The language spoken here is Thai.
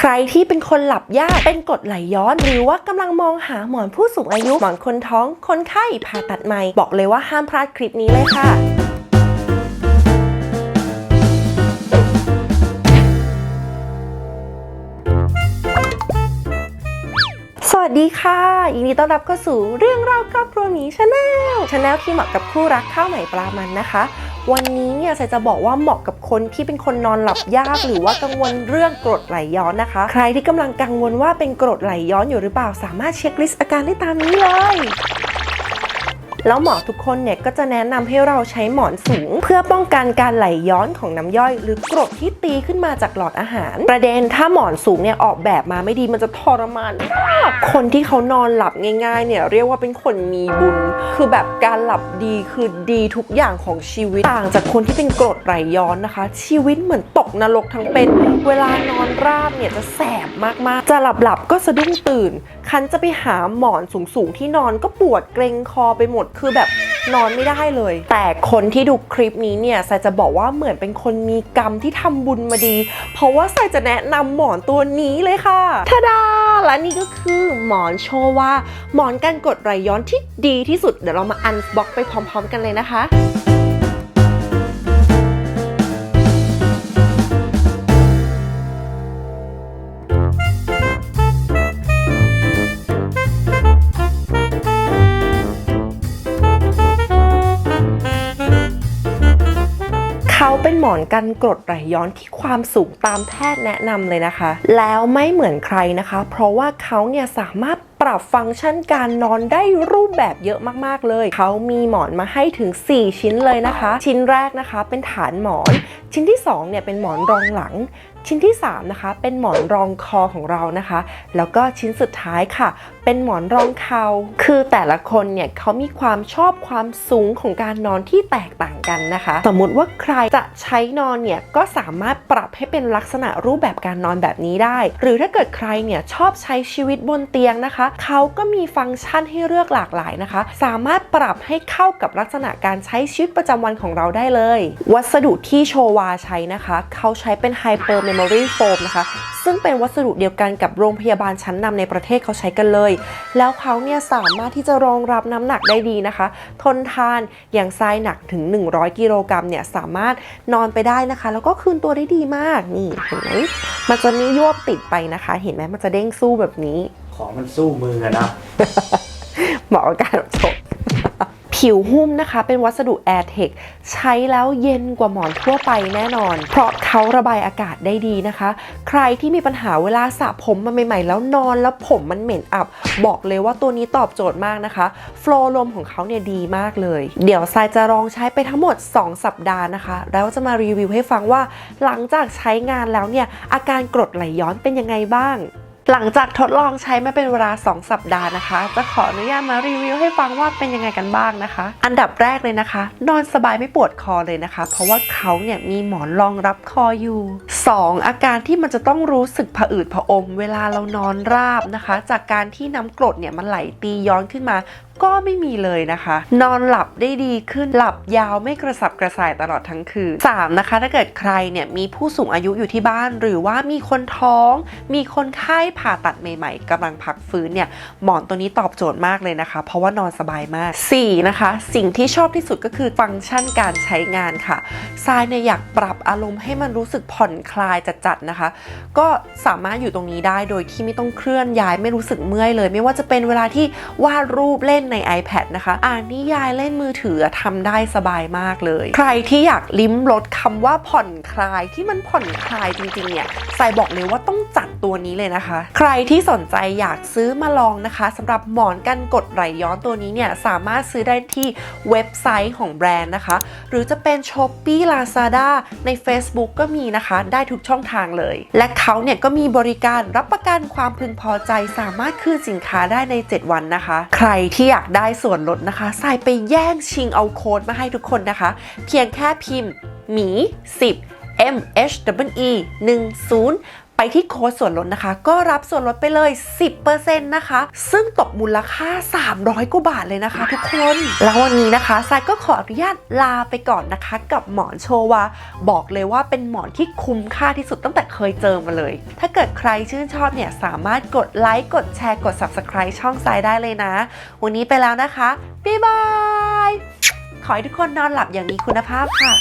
ใครที่เป็นคนหลับยาก เป็นกรดไหลย้อน หรือว่ากำลังมองหาหมอนผู้สูงอายุ หมอนคนท้อง คนไข้ ผ่าตัดใหม่ บอกเลยว่าห้ามพลาดคลิปนี้เลยค่ะสวัสดีค่ะยินดีต้อนรับเข้าสู่เรื่องราวครอบครัวหมีชาแนลชาแนลที่เหมาะกับคู่รักข้าวใหม่ปลามันนะคะ วันนี้เนี่ยใส่จะบอกว่าเหมาะกับคนที่เป็นคนนอนหลับยาก หรือว่ากังวลเรื่องกรดไหลย้อนนะคะ ใครที่กำลังกังวลว่าเป็นกรดไหลย้อนอยู่หรือเปล่า สามารถเช็คลิสต์อาการได้ตามนี้เลย แล้วหมอทุกคนเนี่ยก็จะแนะนำให้เราใช้หมอนสูง เพื่อป้องกันการไหลย้อนของน้ำย่อย หรือกรดที่ตีขึ้นมาจากหลอดอาหาร ประเด็นถ้าหมอนสูงเนี่ยออกแบบมาไม่ดีมันจะทรมานมากคนที่เขานอนหลับง่ายๆเนี่ยเรียกว่าเป็นคนมีบุญ คือแบบการหลับดีคือดีทุกอย่างของชีวิตต่างจากคนที่เป็นกรดไหลย้อนนะคะ ชีวิตเหมือนตกนรกทั้งเป็น เวลานอนราบเนี่ยจะแสบมากๆ จะหลับหลับๆก็สะดุ้งตื่น คันจะไปหาหมอนสูงๆที่นอนก็ปวดเกรงคอไปหมดคือแบบนอนไม่ได้เลย แต่คนที่ดูคลิปนี้เนี่ยสายจะบอกว่าเหมือนเป็นคนมีกรรมที่ทำบุญมาดี เพราะว่าสายจะแนะนำหมอนตัวนี้เลยค่ะทาดาและนี่ก็คือหมอนโชว่าหมอนกันกดไหลย้อนที่ดีที่สุด เดี๋ยวเรามาอันบ็อกไปพร้อม ๆ กันเลยนะคะ เขาเป็นหมอนกันกรดไหลย้อนที่ความสูงตามแพทย์แนะนำเลยนะคะ แล้วไม่เหมือนใครนะคะ เพราะว่าเขาเนี่ยสามารถปรับฟังก์ชันการนอนได้รูปแบบเยอะมากๆเลย เขามีหมอนมาให้ถึง 4 ชิ้นเลยนะคะ ชิ้นแรกนะคะเป็นฐานหมอน ชิ้นที่2เนี่ยเป็นหมอนรองหลัง ชิ้นที่3นะคะเป็นหมอนรองคอของเรานะคะ แล้วก็ชิ้นสุดท้ายค่ะ เป็นหมอนรองเข่าคือแต่ละคนเนี่ยเขามีความชอบความสูงของการนอนที่แตกต่างกันนะคะ สมมุติว่าใครจะใช้นอนเนี่ยก็สามารถปรับให้เป็นลักษณะรูปแบบการนอนแบบนี้ได้ หรือถ้าเกิดใครเนี่ยชอบใช้ชีวิตบนเตียงนะคะ เขาก็มีฟังก์ชันให้เลือกหลากหลายนะคะ สามารถปรับให้เข้ากับลักษณะการใช้ชีวิตประจำวันของเราได้เลย วัสดุที่โชวาใช้นะคะ เขาใช้เป็น Hyper Memory Foam นะคะ ซึ่งเป็นวัสดุเดียวกันกับโรงพยาบาลชั้นนำในประเทศเขาใช้กันเลยแล้วเขาเนี่ยสามารถที่จะรองรับน้ำหนักได้ดีนะคะ ทนทานอย่างทรายหนักถึง 100 กิโลกรัมเนี่ยสามารถนอนไปได้นะคะ แล้วก็คืนตัวได้ดีมากนี่เห็นไหมมันจะไม่ยวบติดไปนะคะ เห็นไหมมันจะเด้งสู้แบบนี้ ของมันสู้มืออะนะเหมาะกับการแบบชก ผิวหุ้มนะคะ เป็นวัสดุ Air Tech ใช้แล้วเย็นกว่าหมอนทั่วไปแน่นอน เพราะเขาระบายอากาศได้ดีนะคะ ใครที่มีปัญหาเวลาสระผมมาใหม่ ๆ แล้วนอนแล้วผมมันเหม็นอับ บอกเลยว่าตัวนี้ตอบโจทย์มากนะคะโฟล์ลมของเขาเนี่ยดีมากเลย เดี๋ยวทรายจะลองใช้ไปทั้งหมด 2 สัปดาห์นะคะ แล้วจะมารีวิวให้ฟังว่าหลังจากใช้งานแล้วเนี่ยอาการกรดไหลย้อนเป็นยังไงบ้าง หลังจากทดลองใช้มาเป็นเวลา 2 สัปดาห์นะคะ จะขออนุญาตมารีวิวให้ฟังว่าเป็นยังไงกันบ้างนะคะ อันดับแรกเลยนะคะ นอนสบายไม่ปวดคอเลยนะคะ เพราะว่าเขาเนี่ยมีหมอนรองรับคออยู่ 2. อาการที่มันจะต้องรู้สึกผะอืดผะอม เวลาเรานอนราบนะคะ จากการที่น้ำกรดเนี่ยมันไหลตีย้อนขึ้นมา ก็ไม่มีเลยนะคะ นอนหลับได้ดีขึ้นหลับยาวไม่กระสับกระส่ายตลอดทั้งคืน 3. นะคะ ถ้าเกิดใครเนี่ยมีผู้สูงอายุอยู่ที่บ้าน หรือว่ามีคนท้อง มีคนไข้ผ่าตัดใหม่ ๆกำลังพักฟื้นเนี่ยหมอนตัวนี้ตอบโจทย์มากเลยนะคะ เพราะว่านอนสบายมาก 4. นะคะ สิ่งที่ชอบที่สุดก็คือฟังก์ชันการใช้งานค่ะทรายเนี่ยอยากปรับอารมณ์ให้มันรู้สึกผ่อนคลายจัดๆนะคะ ก็สามารถอยู่ตรงนี้ได้โดยที่ไม่ต้องเคลื่อนย้ายไม่รู้สึกเมื่อยเลย ไม่ว่าจะเป็นเวลาที่วาดรูปเล่นใน iPad นะคะ อ่านนิยายเล่นมือถือทำได้สบายมากเลย ใครที่อยากลิ้มรสคำว่าผ่อนคลายที่มันผ่อนคลายจริงๆเนี่ยใส่บอกเลยว่าต้อง ตัวนี้เลยนะคะ ใครที่สนใจอยากซื้อมาลองนะคะสำหรับหมอนกันกดไหลย้อนตัวนี้เนี่ยสามารถซื้อได้ที่เว็บไซต์ของแบรนด์นะคะ หรือจะเป็น s h o p e e Lazada ใน Facebook ก็มีนะคะ ได้ทุกช่องทางเลย และเขาเนี่ยก็มีบริการรับประกันความพึงพอใจ สามารถคืนสินค้าได้ใน 7 วันนะคะ ใครที่อยากได้ส่วนลดนะคะใส่ไปแย่งชิงเอาโค้ดมาให้ทุกคนนะคะ เพียงแค่พิมพ์หมี 10 M H W E 10 ไปที่โค้ดส่วนลดนะคะ ก็รับส่วนลดไปเลย 10%นะคะ ซึ่งตกมูลค่า 300กว่าบาทเลยนะคะทุกคน แล้ววันนี้นะคะทรายก็ขออนุญาตลาไปก่อนนะคะ กับหมอนโชวา บอกเลยว่าเป็นหมอนที่คุ้มค่าที่สุดตั้งแต่เคยเจอมาเลย ถ้าเกิดใครชื่นชอบเนี่ยสามารถกดไลค์กดแชร์กด Subscribe ช่องทรายได้เลยนะ วันนี้ไปแล้วนะคะบ๊ายบายขอให้ทุกคนนอนหลับอย่างมีคุณภาพค่ะ